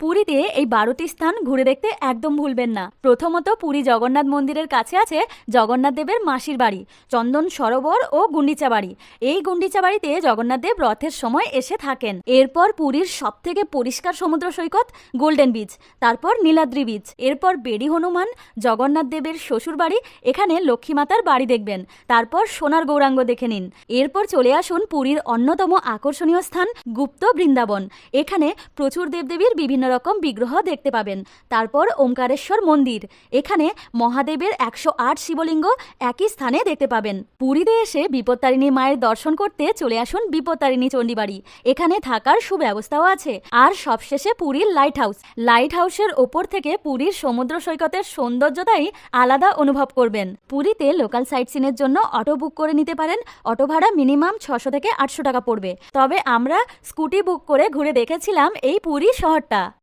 পুরীতে এই বারোটি স্থান ঘুরে দেখতে একদম ভুলবেন না। প্রথমত পুরী জগন্নাথ মন্দিরের কাছে আছে জগন্নাথ দেবের মাসির বাড়ি, চন্দন সরোবর ও গুন্ডিচা বাড়ি। এই গুন্ডিচা বাড়িতে জগন্নাথ দেব রথের সময় এসে থাকেন। এরপর পুরীর সব থেকে পরিষ্কার সমুদ্র সৈকত গোল্ডেন বিচ, তারপর নীলাদ্রি বিচ। এরপর বেড়ি হনুমান, জগন্নাথ দেবের শ্বশুর বাড়ি, এখানে লক্ষ্মী মাতার বাড়ি দেখবেন। তারপর সোনার গৌরাঙ্গ দেখে নিন। এরপর চলে আসুন পুরীর অন্যতম আকর্ষণীয় স্থান গুপ্ত বৃন্দাবন। এখানে প্রচুর দেবদেবীর বিভিন্ন রকম বিগ্রহ দেখতে পাবেন। তারপর ওমকারেশ্বর মন্দির। এখানে মহাদেবের একশো আট শিবলিঙ্গ একই স্থানে দেখতে পাবেন। পুরীতে এসে বিপত্তারিণী মায়ের দর্শন করতে চলে আসুন বিপত্তারিণী চণ্ডীবাড়ি। এখানে থাকার সুব্যবস্থাও আছে। আর সবশেষে পুরীর লাইট হাউস লাইট হাউসের ওপর থেকে পুরীর সমুদ্র সৈকতের সৌন্দর্যটাই আলাদা অনুভব করবেন। পুরীতে লোকাল সাইট সিনের জন্য অটো বুক করে নিতে পারেন। অটো ভাড়া মিনিমাম ছশো থেকে আটশো টাকা পড়বে। তবে আমরা স্কুটি বুক করে ঘুরে দেখেছিলাম এই পুরী শহরটা।